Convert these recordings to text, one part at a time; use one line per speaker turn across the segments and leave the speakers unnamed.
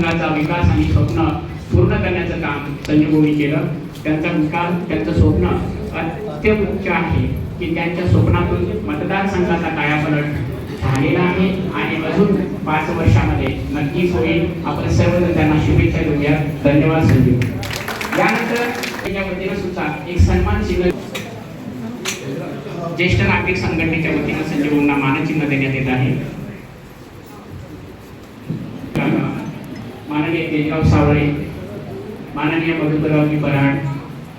विकास आणि स्वप्न पूर्ण करण्याचं काम संजय केलं. त्यांचा विकास त्यांचं स्वप्न अत्यमुख्य आहे की त्यांच्या स्वप्नातून मतदारसंघाचा कायापलट झालेला आहे आणि अजून पाच वर्षामध्ये नक्कीच होईल. आपण सर्वजण त्यांना शुभेच्छा देऊया. धन्यवाद संजीव यानंतर त्याच्या वतीनं सुद्धा एक सन्मान चिन्ह ज्येष्ठ नागरिक संघटनेच्या वतीनं संजीवना मानचिन्ह देण्यात येत आहे. माननीय तेजराव सावळे माननीय मधुकररावजी बराड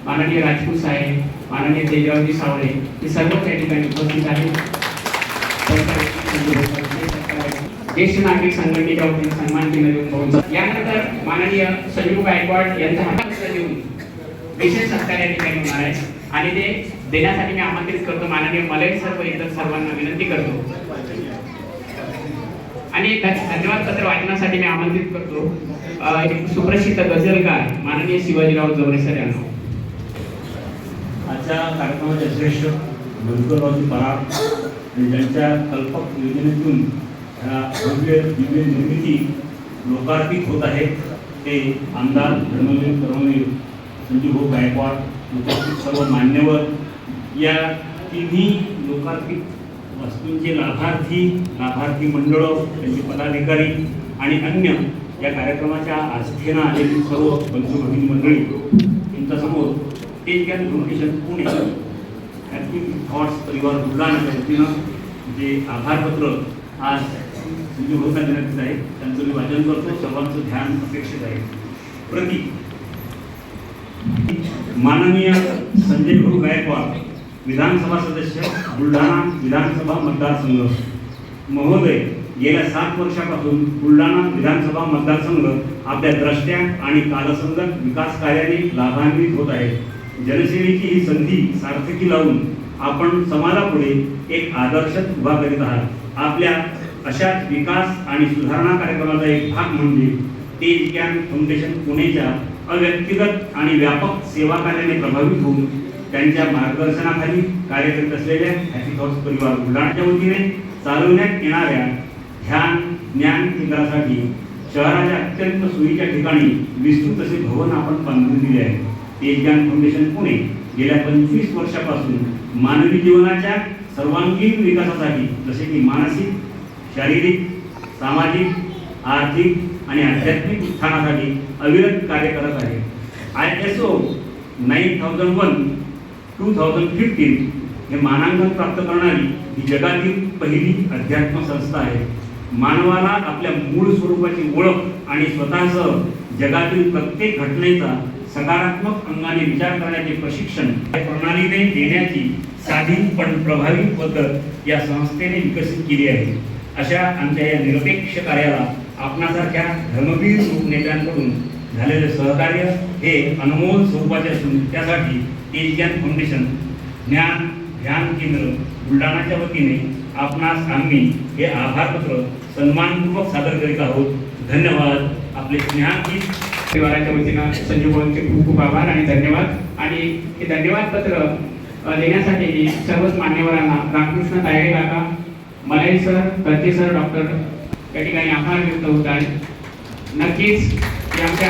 माननीय राजपूत साहेब माननीय तेजरावजी सावळे हे सर्व त्या ठिकाणी उपस्थित आहेत. ज्येष्ठ नागरिक संघटनेच्या वतीने सन्मान केला देऊन पोहोचला यानंतर माननीय संजीव गायकवाड यांचा देऊन विशेष सत्कार या ठिकाणी होणार आहे. आणि ते देण्यासाठी मी आमंत्रित करतो. माननीय मलय सर्व इतर सर्वांना विनंती करतो. आणि धन्यवाद पत्र वाचनासाठी मी आमंत्रित करतो. एक सुप्रसिद्ध गझलकार माननीय शिवाजीराव जवळे सर यांना.
आजच्या कार्यक्रमाचे श्रेष्ठ मधुकररावजी पराग आणि ज्यांच्या कल्पक योजनेतून ह्या भव्य दिव्य निर्मिती लोकार्पित होत आहे ते आमदार धर्मवीर कर्मवीर संजीवभाऊ गायकवाड उपस्थित सर्व मान्यवर या तिन्ही लोकार्पित वस्तूंचे लाभार्थी लाभार्थी मंडळं त्यांचे पदाधिकारी आणि अन्य या कार्यक्रमाच्या आस्थेनं आलेली सर्व बंधू भगिनी मंडळी यांच्यासमोर ते can foundation Pune happy thoughts परिवार बुलढाणाच्या वतीनं जे आभारपत्र आज सिंधू भोसा देण्यात आहे त्यांचं मी वाचन करतो. सर्वांचं ध्यान अपेक्षित आहे. प्रति माननीय संजय भाऊ गायकवाड विधानसभा सदस्य बुलढाणा विधानसभा मतदारसंघ. महोदय गेल्या सात वर्षापासून बुलढाणा विधानसभा मतदारसंघ आपल्या द्रष्ट्या आणि कालसंगत विकास कार्याने लाभान्वित होत आहे. जनसेवेची ही संधी सार्थकी लावून आपण समाजापुढे एक आदर्श उभा करीत आहात. आपल्या अशा विकास आणि सुधारणा कार्यक्रमाचा एक भाग म्हणजे तेज ज्ञान फाउंडेशन पुणेच्या अव्यक्तिगत आणि व्यापक सेवा कार्याने प्रभावित होऊन त्यांच्या मार्गदर्शनाखाली कार्य असलेल्या हॅपी थॉट्स परिवार बुलढाण्याच्या वतीने चालवण्यात येणाऱ्या ध्यान ज्ञान केंद्रासाठी शहराच्या अत्यंत सोयीच्या ठिकाणी विस्तृत असे भवन आपण बांधून दिले आहे. तेज ज्ञान फाउंडेशन पुणे गेल्या पंचवीस वर्षापासून मानवी जीवनाच्या सर्वांगीण विकासासाठी जसे की मानसिक शारीरिक सामाजिक आर्थिक आणि आध्यात्मिक उत्थानासाठी अविरत कार्य करत आहे. I S O nine thousand one two thousand fifteen हे मानांकन प्राप्त करणारी ही जगातील पहिली अध्यात्म संस्था आहे. मानवाला आपल्या मूळ स्वरूपाची ओळख आणि स्वतःसह जगातील प्रत्येक घटनेचा सकारात्मक अंगाने विचार करण्याचे प्रशिक्षण या प्रणालीने देण्याची साधी पण प्रभावी पद्धत या संस्थेने विकसित केली आहे. अशा आमच्या या निरपेक्ष कार्याला आपणासारख्या धर्मवीर लोकनेत्यांकडून झालेले सहकार्य हे अनमोल स्वरूपाचे असून त्यासाठी तेज फाउंडेशन ज्ञान ध्यान केंद्र बुलढाणाच्या वतीने आपणास आम्ही हे आभारपत्र सन्मानपूर्वक सादर करीत आहोत. धन्यवाद. आपले स्नेहाची
परिवाराच्या वतीनं संजू भाऊंचे खूप खूप आभार आणि धन्यवाद. आणि हे धन्यवाद पत्र देण्यासाठी मी सर्वच मान्यवरांना रामकृष्ण तायडे काका मलाई सर करते सर डॉक्टर या ठिकाणी आभार व्यक्त होत आहे. नक्कीच आमच्या